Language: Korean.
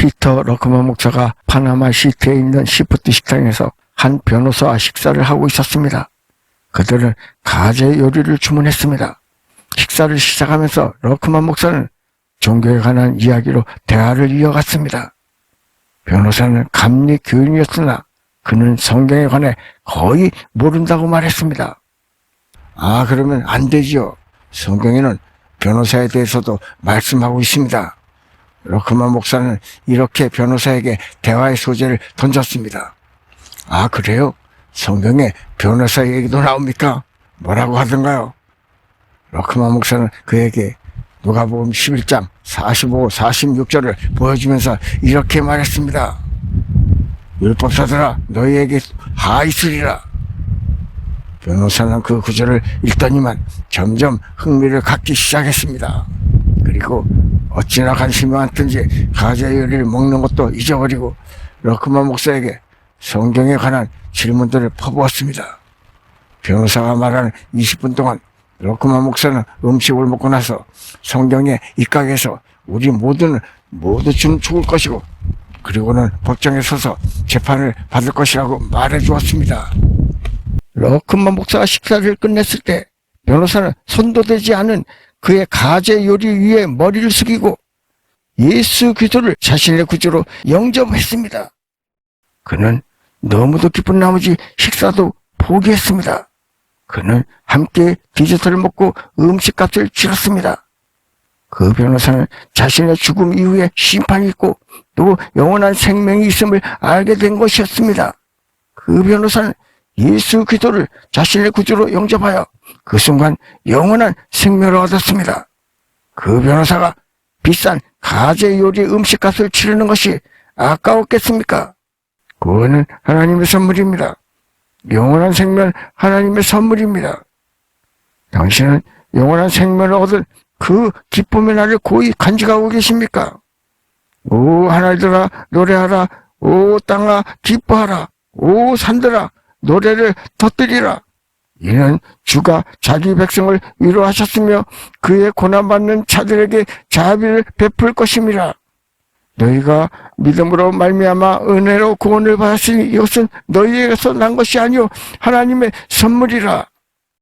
피터 러크만 목사가 파나마 시티에 있는 시푸드 식당에서 한 변호사와 식사를 하고 있었습니다. 그들은 가재 요리를 주문했습니다. 식사를 시작하면서 러크만 목사는 종교에 관한 이야기로 대화를 이어갔습니다. 변호사는 감리 교인이었으나 그는 성경에 관해 거의 모른다고 말했습니다. 아, 그러면 안 되지요. 성경에는 변호사에 대해서도 말씀하고 있습니다. 러크만 목사는 이렇게 변호사에게 대화의 소재를 던졌습니다. 아, 그래요? 성경에 변호사 얘기도 나옵니까? 뭐라고 하던가요? 러크만 목사는 그에게 누가복음 11장 45, 46절을 보여주면서 이렇게 말했습니다. 율법사들아 너희에게 하 있으리라. 변호사는 그 구절을 읽더니만 점점 흥미를 갖기 시작했습니다. 그리고 어찌나 관심이 많든지 가재 요리를 먹는 것도 잊어버리고 러크만 목사에게 성경에 관한 질문들을 퍼부었습니다. 변호사가 말하는 20분 동안 러크만 목사는 음식을 먹고 나서 성경에 입각해서 우리 모두는 모두 좀 죽을 것이고 그리고는 법정에 서서 재판을 받을 것이라고 말해 주었습니다. 러크만 목사가 식사를 끝냈을 때 변호사는 손도 되지 않은 그의 가재 요리 위에 머리를 숙이고 예수 그리스도를 자신의 구주로 영접했습니다. 그는 너무도 기쁜 나머지 식사도 포기했습니다. 그는 함께 디저트를 먹고 음식값을 치렀습니다. 그 변호사는 자신의 죽음 이후에 심판이 있고 또 영원한 생명이 있음을 알게 된 것이었습니다. 그 변호사는 예수 그리스도를 자신의 구주로 영접하여 그 순간 영원한 생명을 얻었습니다. 그 변호사가 비싼 가재 요리 음식값을 치르는 것이 아까웠겠습니까? 그거는 하나님의 선물입니다. 영원한 생명 하나님의 선물입니다. 당신은 영원한 생명을 얻은 그 기쁨의 날을 고이 간직하고 계십니까? 오 하늘들아 노래하라 오 땅아 기뻐하라 오 산들아 노래를 터뜨리라. 이는 주가 자기 백성을 위로하셨으며 그의 고난받는 자들에게 자비를 베풀 것임이라. 너희가 믿음으로 말미암아 은혜로 구원을 받았으니 이것은 너희에게서 난 것이 아니요 하나님의 선물이라